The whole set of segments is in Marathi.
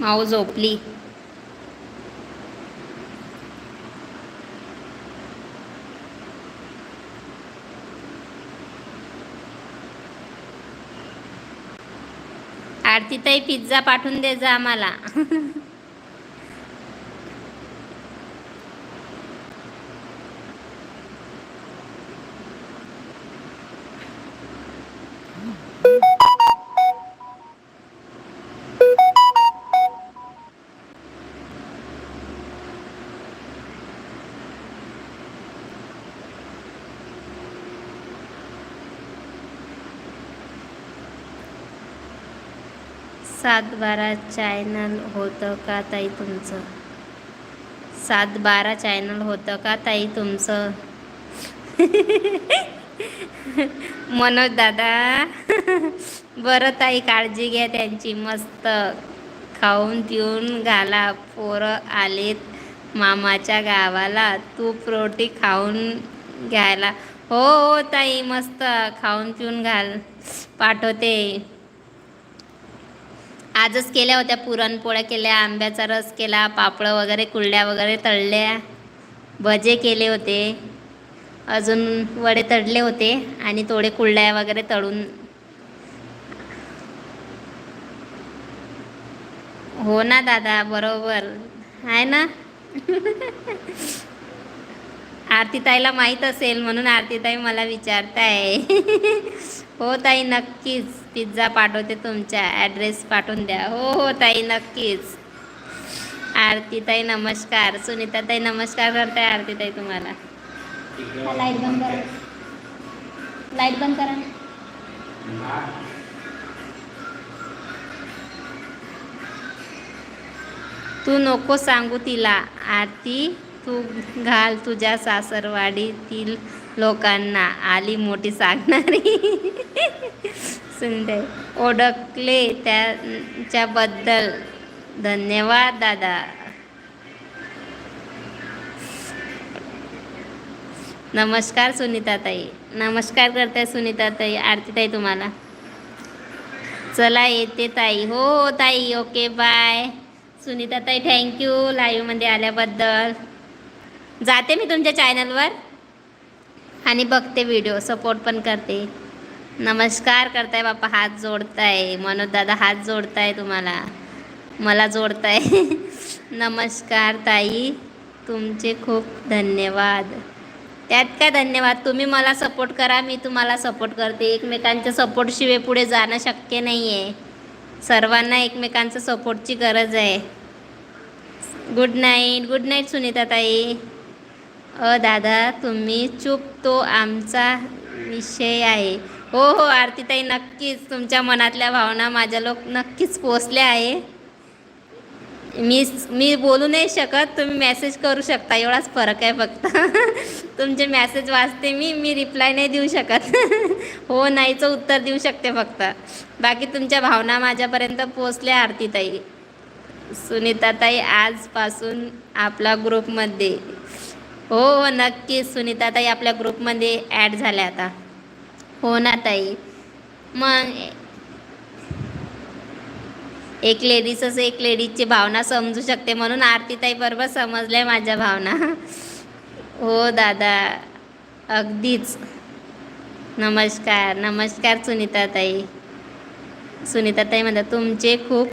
माऊ झोपली. आरतीताई पिझ्झा पाठवून दे जा आम्हाला. सात बारा चॅनल होतं का ताई तुमचं? सात बारा चॅनल होतं का ताई तुमचं? मनोज दादा बरं ताई काळजी घ्या त्यांची मस्त. खाऊन पिऊन घाला पोरं आलेत मामाच्या गावाला तूप रोटी खाऊन घ्यायला. हो हो ताई मस्त. खाऊन पिऊन घाल पाठवते. आजच केल्या होत्या पुरणपोळ्या केल्या आंब्याचा रस केला पापडं वगैरे कुरड्या वगैरे तळल्या. भजे केले होते. अजून वडे तळले होते आणि थोडे कुरड्या वगैरे तळून. हो ना दादा बरोबर. आहे ना? आरतीताईला माहीत असेल म्हणून आरतीताई मला विचारताय. हो ताई नक्कीच. पिझ्झा पाठवते तुमच्या. ॲड्रेस पाठवून द्या. हो हो ताई नक्कीच. आरतीताई नमस्कार. सुनीताताई नमस्कार करताय आरतीताई तुम्हाला. लाइट बंद करा. लाइट बंद करा. तू नको सांगू तिला. आरती तू घाल तुझ्या सासरवाडीतील लोकांना. आली मोठी सांगणारी. सुंदर ओळखले त्याच्याबद्दल धन्यवाद दादा. नमस्कार सुनीताताई. नमस्कार करताय सुनीताताई आरतीताई तुम्हाला. चला येते ताई. हो हो ताई ओके बाय. सुनीताताई थँक्यू लाईव्हमध्ये आल्याबद्दल. जाते मी तुमच्या चॅनलवर. आणि बघते व्हिडिओ सपोर्ट पण करते. नमस्कार करताय बाप्पा हात जोडताय. मनोज दादा हात जोडताय तुम्हाला. मला जोडताय. नमस्कार ताई. तुमचे खूप धन्यवाद. त्यात काय धन्यवाद? तुम्ही मला सपोर्ट करा मी तुम्हाला सपोर्ट करते. एकमेकांच्या सपोर्टशिवाय पुढे जाणं शक्य नाही आहे सर्वांना एकमेकांचं सपोर्टची गरज आहे. Good night good night Sunita ताई. अ दादा तुम्ही चूप तो आमचा विषय आहे. हो हो आरतीताई नक्कीच. तुमच्या मनातल्या भावना माझ्या लोक नक्कीच पोचल्या आहे. मी मी बोलू नाही शकत तुम्ही मेसेज करू शकता. एवढाच फरक आहे फक्त. तुमचे मेसेज वाचते मी मी रिप्लाय नाही देऊ शकत. हो नाहीचं उत्तर देऊ शकते फक्त. बाकी तुमच्या भावना माझ्यापर्यंत पोचल्या आरतीताई. सुनीताताई आजपासून आपला ग्रुपमध्ये हो हो नक्कीच. सुनीताताई आपल्या ग्रुपमध्ये ॲड झाल्या आता. हो ना ताई. मग एक लेडीजच एक लेडीजची भावना समजू शकते म्हणून आरतीताई बरोबर समजल्या माझ्या भावना. हो दादा. अगदीच. नमस्कार नमस्कार सुनीता ताई सुनीता ताई म्हणतात तुमचे खूप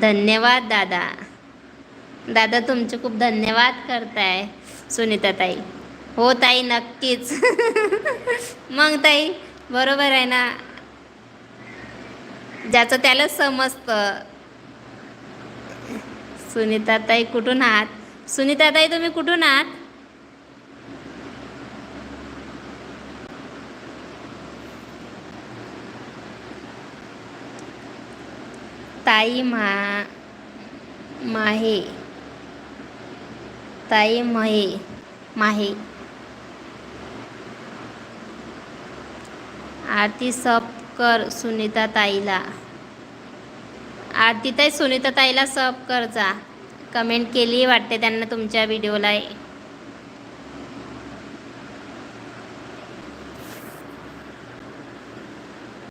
धन्यवाद दादा. दादा तुमचे खूप धन्यवाद करताय सुनीता ताई हो ताई नक्कीच. मग ताई बरोबर आहे ना? ज्याचं त्याला समजतं. सुनीता ताई कुठून आहात? सुनीता ताई तुम्ही कुठून आहात? ताई मा माहे. ताई महे माहे. आरती सप कर सुनीता ताईला. आरती ताई सुनीता ताईला सप कर जा. कमेंट केली वाटते त्यांना तुमच्या व्हिडिओला.